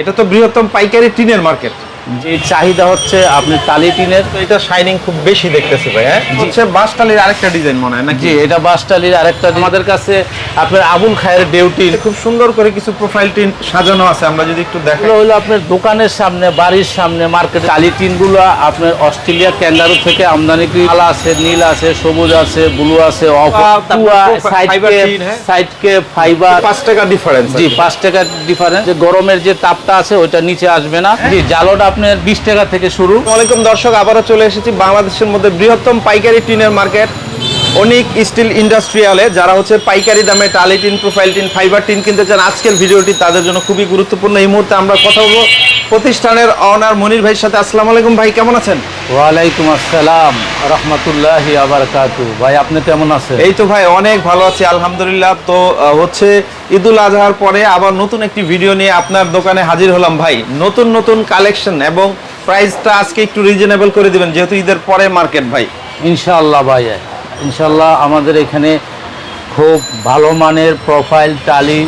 এটা তো বৃহত্তম পাইকারি টিনের মার্কেট। যে চাহিদা হচ্ছে আপনি টালি টিনের এটা শাইনিং খুব বেশি দেখতেছে ভাই হ্যাঁ? হচ্ছে বাসটালির আরেকটা ডিজাইন মনে হয় নাকি? এটা বাসটালির আরেকটা আমাদের কাছে আপনার আবুল খায়ের ডিউটি খুব সুন্দর করে কিছু প্রোফাইল টিন সাজানো আছে আমরা যদি একটু দেখাই। হলো আপনার দোকানের সামনে বাড়ির সামনে মার্কেটে টালি টিনগুলো আপনার অস্ট্রেলিয়া ক্যান্ডারু থেকে আমদানিকৃত লাল আছে নীল আছে সবুজ আছে ব্লু আছে হ্যাঁ? সাইডকে ফাইবার পাঁচ টাকা ডিফারেন্স জি পাঁচ টাকার ডিফারেন্স যে গরমের যে তাপটা আছে ওইটা নিচে আসবে না। জি জালোটা আপনার বিশ টাকা থেকে শুরু। অনেক দর্শক, আবারও চলে এসেছি বাংলাদেশের মধ্যে বৃহত্তম পাইকারি টিনের মার্কেট। অনিক স্টিল ইন্ডাস্ট্রিয়ালে যারা হচ্ছে পাইকারি দামে টালি tin profile tin fibre tin কিনতে চান আজকের ভিডিওটি তাদের জন্য খুবই গুরুত্বপূর্ণ। এই মুহূর্তে আমরা কথা বলব প্রতিষ্ঠানের অনার মনির ভাইয়ের সাথে। আসসালামু আলাইকুম ভাই কেমন আছেন? ওয়ালাইকুম আসসালাম রহমতুল্লাহি আবারকাতু ভাই আপনি কেমন আছেন? এই তো ভাই অনেক ভালো আছি আলহামদুলিল্লাহ। তো হচ্ছে ঈদুল আজহার পরে আবার নতুন একটি ভিডিও নিয়ে আপনার দোকানে হাজির হলাম ভাই। নতুন নতুন কালেকশন এবং প্রাইসটা আজকে একটু রিজনেবল করে দিবেন যেহেতু ঈদের পরে মার্কেট ভাই। ইনশাআল্লাহ ভাই। ইনশাআল্লাহ আমাদের এখানে খুব ভালো মানের প্রোফাইল টালি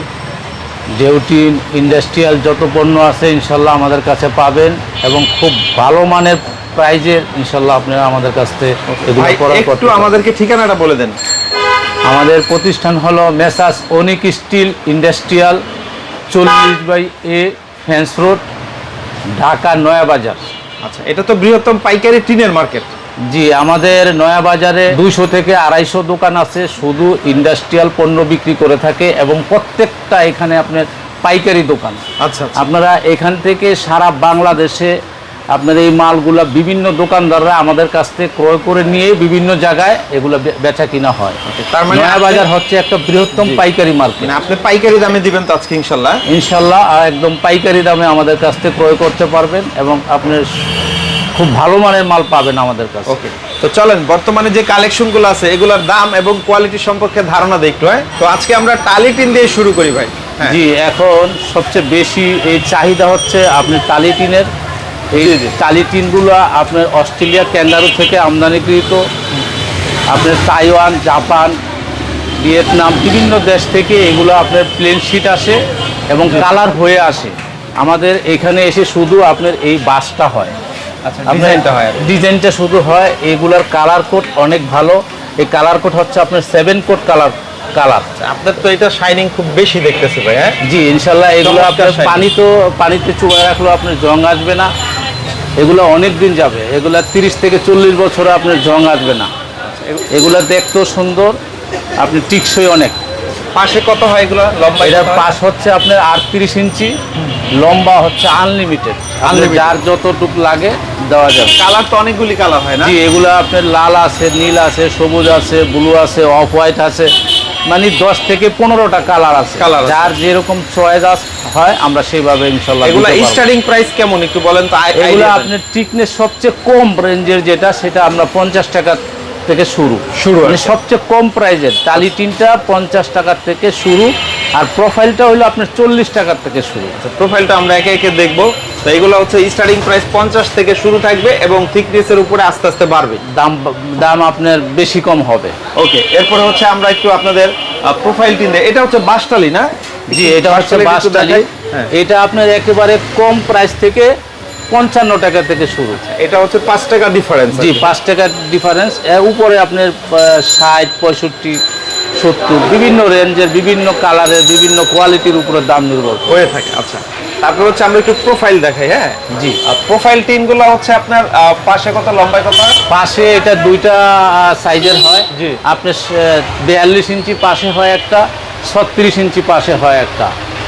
ডেউটিন ইন্ডাস্ট্রিয়াল যত পণ্য আছে ইনশাল্লাহ আমাদের কাছে পাবেন এবং খুব ভালো মানের প্রাইজের ইনশাল্লাহ আপনারা আমাদের কাছ থেকে এগুলো একটু আমাদেরকে ঠিকানাটা বলে দেন। আমাদের প্রতিষ্ঠান হলো মেসাস অনিক স্টিল ইন্ডাস্ট্রিয়াল চল্লিশ by A fence road Dhaka Nayabazar আচ্ছা এটা তো বৃহত্তম পাইকারি টিনের মার্কেট। জি আমাদের নয়া বাজারে দুইশো থেকে আড়াইশো দোকান আছে শুধু ইন্ডাস্ট্রিয়াল পণ্য বিক্রি করে থাকে এবং প্রত্যেকটা এখানে আপনার পাইকারি দোকান। আচ্ছা আচ্ছা। আপনারা এখান থেকে সারা বাংলাদেশে আপনার এই মালগুলা বিভিন্ন দোকানদাররা আমাদের কাছ থেকে ক্রয় করে নিয়ে বিভিন্ন জায়গায় এগুলো বেচা কিনা হয়। তার মানে নয়া বাজার হচ্ছে একটা বৃহত্তম পাইকারি মার্কেট। মানে আপনি পাইকারি দামে দিবেন তো আজকে ইনশাল্লাহ? ইনশাল্লাহ একদম পাইকারি দামে আমাদের কাছ থেকে ক্রয় করতে পারবেন এবং আপনার খুব ভালো মানের মাল পাবেন আমাদের কাছে। ওকে তো চলেন বর্তমানে যে কালেকশনগুলো আছে এগুলোর দাম এবং কোয়ালিটি সম্পর্কে ধারণা দেখতে হ্যাঁ। তো আজকে আমরা টালি টিন দিয়ে শুরু করি ভাই। হ্যাঁ। জি এখন সবচেয়ে বেশি এই চাহিদা হচ্ছে আপনি টালি টিনের। এই টালি টিনগুলো আপনার অস্ট্রেলিয়া ক্যান্ডারু থেকে আমদানিকৃত। আপনার তাইওয়ান জাপান ভিয়েতনাম বিভিন্ন দেশ থেকে এগুলো আপনার প্লেন শিট আসে এবং কালার হয়ে আসে। আমাদের এখানে এসে শুধু আপনার এই বাসটা হয়। আচ্ছা ডিজাইনটা হয় ডিজাইনটা শুধু হয় এগুলার কালার কোড অনেক ভালো। এই কালার কোড হচ্ছে আপনার সেভেন কোড কালার কালার আপনার তো এটা শাইনিং খুব বেশি দেখতেছে ভাই হ্যাঁ? জি ইনশাল্লাহ এগুলো আপনার পানি তো পানিতে চুবাই রাখলেও আপনার জং আসবে না। এগুলো অনেক দিন যাবে। এগুলা তিরিশ থেকে চল্লিশ বছরে আপনার জং আসবে না। এগুলা দেখতেও সুন্দর আপনি টিকসই অনেক। পাশে কত হয় এগুলো? লম্বা এটার পাশ হচ্ছে আপনার আটত্রিশ ইঞ্চি লম্বা হচ্ছে আনলিমিটেড। যার যতটুক লাগে দেওয়া যাবে। কালার তো অনেকগুলি কালার হয় না? জি এগুলো আপনার লাল আছে নীল আছে সবুজ আছে ব্লু আছে অফ হোয়াইট আছে। মানে দশ থেকে পনেরোটা কালার আছে। যার যেরকম চয়েস হয় আমরা সেইভাবে ইনশাল্লাহ এগুলো স্টার্টিং প্রাইস কেমন? একটু বলেন তো এগুলো আপনার টিকনেস সবচেয়ে কম রেঞ্জের যেটা সেটা আমরা পঞ্চাশ টাকা থেকে শুরু। শুরু মানে সবচেয়ে কম প্রাইজের টালি টিনটা পঞ্চাশ টাকার থেকে শুরু আর প্রোফাইলটা হলো আপনার চল্লিশ টাকার থেকে শুরু। প্রোফাইলটা আমরা একে একে দেখব। তো এগুলো হচ্ছে স্টার্টিং প্রাইস পঞ্চাশ থেকে শুরু থাকবে এবং থিকনেসের উপরে আস্তে আস্তে বাড়বে। দাম দাম আপনার বেশি কম হবে। ওকে এরপরে হচ্ছে আমরা একটু আপনাদের প্রোফাইল টিন এটা হচ্ছে বাসটালি না? জি এটা হচ্ছে বাসটালি। হ্যাঁ। এটা আপনার একেবারে কম প্রাইস থেকে পঞ্চান্ন টাকা থেকে শুরু। এটা হচ্ছে পাঁচ টাকা ডিফারেন্স জি পাঁচ টাকার ডিফারেন্স উপরে আপনার ষাট পঁয়ষট্টি সত্তর বিভিন্ন রেঞ্জের বিভিন্ন কালারের বিভিন্ন কোয়ালিটির উপরে দাম নির্ভর হয়ে থাকে আচ্ছা। তারপর হচ্ছে আমরা একটু প্রোফাইল দেখাই হ্যাঁ? জি। আর প্রোফাইল টিনগুলো হচ্ছে আপনার পাশে কত লম্বায় কত? পাশে এটা দুইটা সাইজের হয়। জি। আপনার বিয়াল্লিশ ইঞ্চি পাশে হয় একটা ছত্রিশ ইঞ্চি পাশে হয় একটা।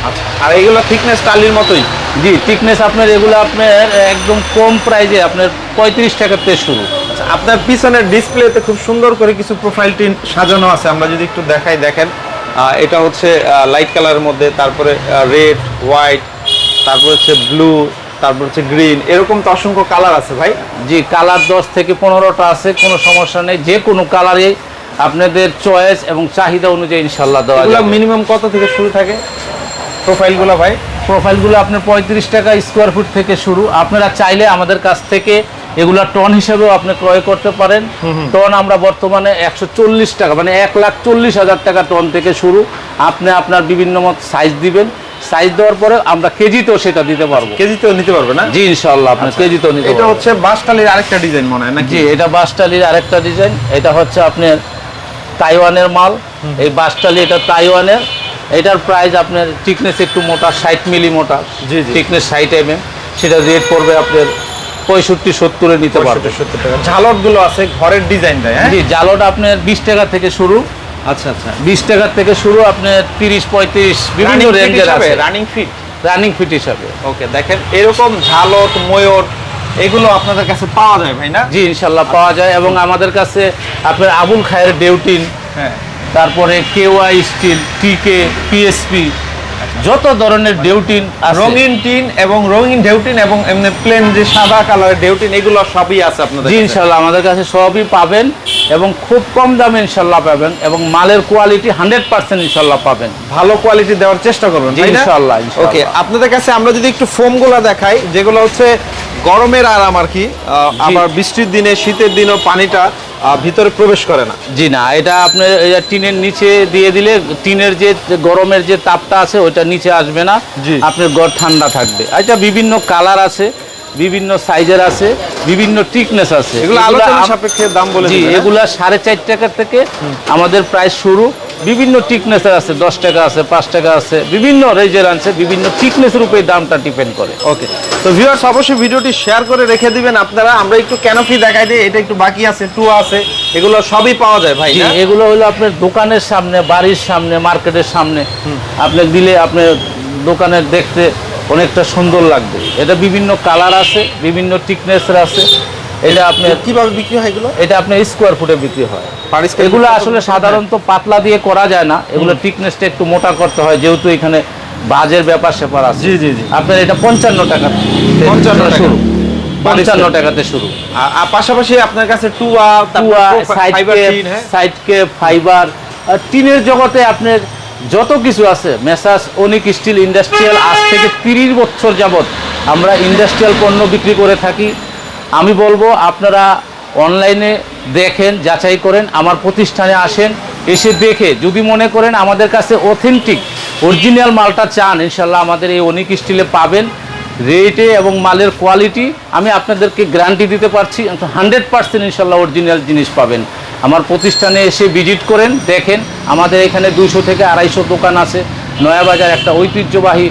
আচ্ছা আর এগুলো থিকনেস টালির মতোই? জি থিকনেস আপনার এগুলো আপনার একদম কম প্রাইজে আপনার পঁয়ত্রিশ টাকার থেকে শুরু। আচ্ছা, আপনার পিছনের ডিসপ্লেতে খুব সুন্দর করে কিছু প্রোফাইল টিন সাজানো আছে আমরা যদি একটু দেখাই দেখেন। এটা হচ্ছে লাইট কালারের মধ্যে তারপরে রেড হোয়াইট তারপর হচ্ছে ব্লু তারপর হচ্ছে গ্রিন এরকম তো অসংখ্য কালার আছে ভাই। জি কালার দশ থেকে পনেরোটা আছে কোনো সমস্যা নেই। যে কোনো কালারে আপনাদের চয়েস এবং চাহিদা অনুযায়ী ইনশাল্লাহ দেওয়া যাবে। মিনিমাম কত থেকে শুরু থাকে? প্রোফাইলগুলো ভাই? প্রোফাইলগুলো আপনার পঁয়ত্রিশ টাকা স্কোয়ার ফুট থেকে শুরু। আপনারা চাইলে আমাদের কাছ থেকে এগুলা টন হিসেবেও আপনি ক্রয় করতে পারেন। টন আমরা বর্তমানে একশো চল্লিশ টাকা মানে এক লাখ চল্লিশ হাজার টাকা টন থেকে শুরু। আপনি আপনার বিভিন্ন মত সাইজ দিবেন। সাইজ দেওয়ার পরে আমরা কেজিতেও সেটা দিতে পারব। কেজিতেও নিতে পারবে না? জি ইনশাল্লাহ আপনার কেজিতেও নিতে এটা হচ্ছে বাসটালির আরেকটা ডিজাইন মনে হয় নাকি? জি এটা বাসটালির আরেকটা ডিজাইন। এটা হচ্ছে আপনার তাইওয়ানের মাল। এই বাসটালি এটা তাইওয়ানের। এটার প্রাইস আপনার থিকনেস একটু মোটা ষাট মিলি মোটা। জি, জি। থিকনেস ষাট এম সেটা রেট পড়বে আপনার পঁয়ষট্টি সত্তরে নিতে পারবে। সত্তর টাকা। ঝালটগুলো আছে ঘরের ডিজাইন দেয় হ্যাঁ? জি জালোটা আপনার বিশ টাকা থেকে শুরু। আচ্ছা আচ্ছা। বিশ টাকার থেকে শুরু আপনার তিরিশ পঁয়ত্রিশ বিভিন্ন রেঞ্জের আছে। রানিং ফিট রানিং ফিট হিসাবে। ওকে দেখেন এরকম ঝালক ময়ূর এগুলো আপনাদের কাছে পাওয়া যায় ভাই না? জি ইনশাল্লাহ পাওয়া যায় এবং আমাদের কাছে আপনার আবুল খায়ের ডেউটিন হ্যাঁ। তারপরে কেওয়াই স্টিল টিকে পিএসপি যত ধরনের ডেউটিন রঙিন টিন এবং রঙিন ডেউটিন এবং এমনি প্লেন যে সাদা কালারের ডেউটিন এগুলো সবই আছে আপনাদের জি। ইনশাল্লাহ আমাদের কাছে সবই পাবেন এবং খুব কম দামে ইনশাল্লাহ পাবেন এবং মালের কোয়ালিটি হান্ড্রেড পার্সেন্ট ইনশাল্লাহ পাবেন ভালো কোয়ালিটি দেওয়ার চেষ্টা করবেন ইনশাল্লাহ। ওকে আপনাদের কাছে আমরা যদি একটু ফোমগুলো দেখাই যেগুলো হচ্ছে গরমের আরাম আর কি আবার বৃষ্টির দিনে শীতের দিনেও পানিটা ভিতরে প্রবেশ করে না। জি না এটা আপনার টিনের নিচে দিয়ে দিলে টিনের যে গরমের যে তাপটা আছে ওইটা নিচে আসবে না। আপনার ঘর ঠান্ডা থাকবে। এটা বিভিন্ন কালার আছে বিভিন্ন সাইজের আছে বিভিন্ন টিকনেস আছে। এগুলো আলোচনা সাপেক্ষে দাম বলে জি হ্যাঁ? এগুলা সাড়ে চার টাকা থেকে আমাদের প্রায় শুরু। বিভিন্ন টিকনেসের আছে দশ টাকা আছে পাঁচ টাকা আছে বিভিন্ন রেঞ্জের আনছে বিভিন্ন টিকনেসের উপরে দামটা ডিপেন্ড করে। ওকে তো ভিউয়ার্স অবশ্যই ভিডিওটি শেয়ার করে রেখে দিবেন আপনারা। আমরা একটু কেন ক্যানোপি দেখাই দিই এটা একটু বাকি আছে টু আছে এগুলো সবই পাওয়া যায় ভাই জি এগুলো হলো আপনার দোকানের সামনে বাড়ির সামনে মার্কেটের সামনে। আপনি দিলে আপনার দোকানের দেখতে অনেকটা সুন্দর লাগবে। এটা বিভিন্ন কালার আছে বিভিন্ন টিকনেসের আছে। এটা আপনি কীভাবে বিক্রি হয় এগুলো? এটা আপনার স্কোয়ার ফুটে বিক্রি হয়। এগুলো আসলে সাধারণত পাতলা দিয়ে করা যায় না। এগুলো টিকনেসটা একটু মোটা করতে হয় যেহেতু এখানে বাজের ব্যাপার স্যাপার আছে। জি, জি, জি। আপনার এটা পঞ্চান্ন টাকা 55 টাকা। শুরু। পঞ্চান্ন টাকাতে শুরু। পাশাপাশি আপনার কাছে টুয়া টুয়া সাইড ফাইবার হ্যাঁ। টিনের জগতে আপনার যত কিছু আছে মেসাস অনিক স্টিল ইন্ডাস্ট্রিয়াল আজ থেকে তিরিশ বছর আমরা ইন্ডাস্ট্রিয়াল পণ্য বিক্রি করে থাকি। আমি বলব আপনারা অনলাইনে দেখেন, যাচাই করেন, আমার প্রতিষ্ঠানে আসেন, এসে দেখে। যদি মনে করেন আমাদের কাছে অথেন্টিক অরিজিনাল মালটা চান, ইনশাল্লাহ আমাদের এই অনিক স্টিলে পাবেন। রেটে এবং মালের কোয়ালিটি আমি আপনাদেরকে গ্যারান্টি দিতে পারছি হান্ড্রেড পার্সেন্ট ইনশাল্লাহ অরিজিনাল জিনিস পাবেন। আমার প্রতিষ্ঠানে এসে ভিজিট করেন, দেখেন, আমাদের এখানে দুশো থেকে আড়াইশো দোকান আছে। নয়াবাজার একটা ঐতিহ্যবাহী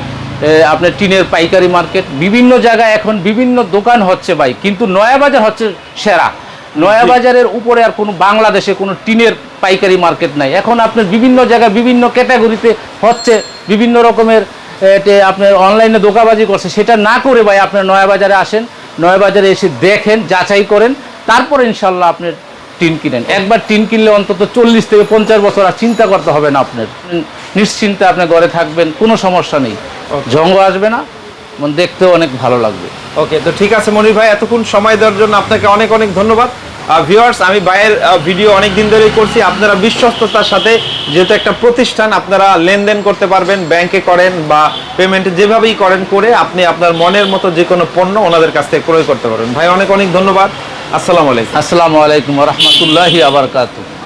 আপনার টিনের পাইকারি মার্কেট। বিভিন্ন জায়গায় এখন বিভিন্ন দোকান হচ্ছে ভাই, কিন্তু নয়াবাজার হচ্ছে সেরা। নয়াবাজারের উপরে আর কোনো বাংলাদেশে কোনো টিনের পাইকারি মার্কেট নাই। এখন আপনার বিভিন্ন জায়গায় বিভিন্ন ক্যাটাগরিতে হচ্ছে বিভিন্ন রকমের আপনার অনলাইনে দোকাবাজি করছে সেটা না করে ভাই আপনার নয়াবাজারে আসেন নয়াবাজারে এসে দেখেন যাচাই করেন তারপরে ইনশাল্লাহ আপনার টিন কিনেন। একবার টিন কিনলে অন্তত চল্লিশ থেকে পঞ্চাশ বছর আর চিন্তা করতে হবে না আপনার। নিশ্চিন্তে আপনি ঘরে থাকবেন কোনো সমস্যা নেই। জঙ্গ আসবে না। মানে দেখতেও অনেক ভালো লাগবে। ওকে তো ঠিক আছে মনির ভাই এতক্ষণ সময় দেওয়ার জন্য আপনাকে অনেক অনেক ধন্যবাদ। ভিউয়ার্স আমি ভাইয়ের ভিডিও অনেক দিন ধরেই করছি। আপনারা বিশ্বস্ততার সাথে যেহেতু একটা প্রতিষ্ঠান আপনারা লেনদেন করতে পারবেন ব্যাংকে করেন বা পেমেন্ট যেভাবেই করেন করে আপনি আপনার মনের মতো যে কোনো পণ্য ওনাদের কাছ থেকে ক্রয় করতে পারবেন। ভাই অনেক অনেক ধন্যবাদ। আসসালামু আলাইকুম। আসসালামু আলাইকুম রহমতুল্লাহি আবরকাত